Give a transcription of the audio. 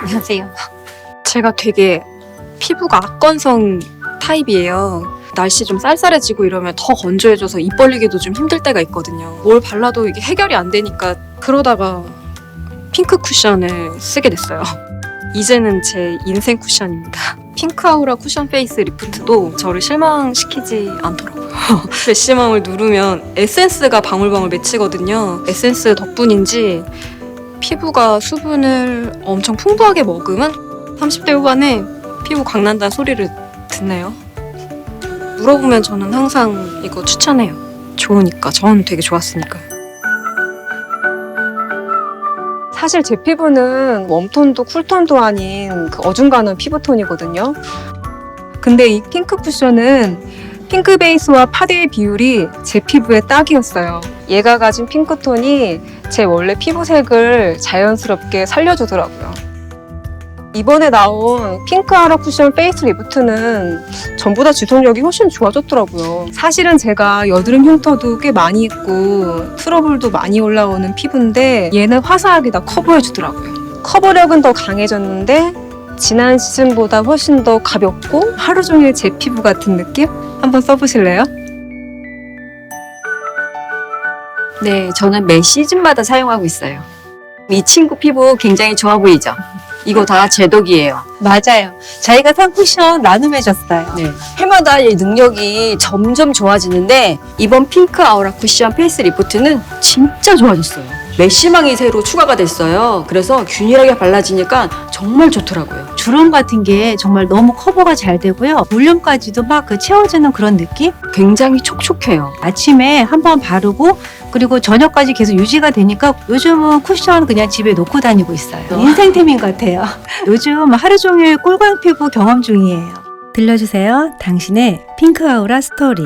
안녕하세요. 제가 되게 피부가 악건성 타입이에요. 날씨 좀 쌀쌀해지고 이러면 더 건조해져서 입 벌리기도 좀 힘들 때가 있거든요. 뭘 발라도 이게 해결이 안 되니까 그러다가 핑크 쿠션을 쓰게 됐어요. 이제는 제 인생 쿠션입니다. 핑크 아우라 쿠션 페이스 리프트도 저를 실망시키지 않더라고요. 메쉬망을 누르면 에센스가 방울방울 맺히거든요. 에센스 덕분인지 피부가 수분을 엄청 풍부하게 먹으면 30대 후반에 피부 광난다는 소리를 듣네요. 물어보면 저는 항상 이거 추천해요. 좋으니까. 저는 되게 좋았으니까요. 사실 제 피부는 웜톤도 쿨톤도 아닌 그 어중간한 피부톤이거든요. 근데 이 핑크 쿠션은 핑크 베이스와 파데의 비율이 제 피부에 딱이었어요. 얘가 가진 핑크톤이 제 원래 피부색을 자연스럽게 살려주더라고요. 이번에 나온 핑크 아라 쿠션 페이스 리프트는 전보다 지속력이 훨씬 좋아졌더라고요. 사실은 제가 여드름 흉터도 꽤 많이 있고 트러블도 많이 올라오는 피부인데 얘는 화사하게 다 커버해주더라고요. 커버력은 더 강해졌는데 지난 시즌보다 훨씬 더 가볍고 하루 종일 제 피부 같은 느낌? 한번 써보실래요? 네, 저는 매 시즌마다 사용하고 있어요. 이 친구 피부 굉장히 좋아 보이죠? 이거 다제 덕이에요. 맞아요. 저희가 산 쿠션 나눔해줬어요. 네. 해마다 이 능력이 점점 좋아지는데 이번 핑크 아우라 쿠션 페이스 리프트는 진짜 좋아졌어요. 메쉬망이 새로 추가가 됐어요. 그래서 균일하게 발라지니까 정말 좋더라고요. 주름 같은 게 정말 너무 커버가 잘 되고요. 볼륨까지도 막 그 채워지는 그런 느낌? 굉장히 촉촉해요. 아침에 한번 바르고 그리고 저녁까지 계속 유지가 되니까 요즘은 쿠션 그냥 집에 놓고 다니고 있어요. 인생템인 것 같아요. 요즘 하루 종일 꿀광 피부 경험 중이에요. 들려주세요. 당신의 핑크 아우라 스토리.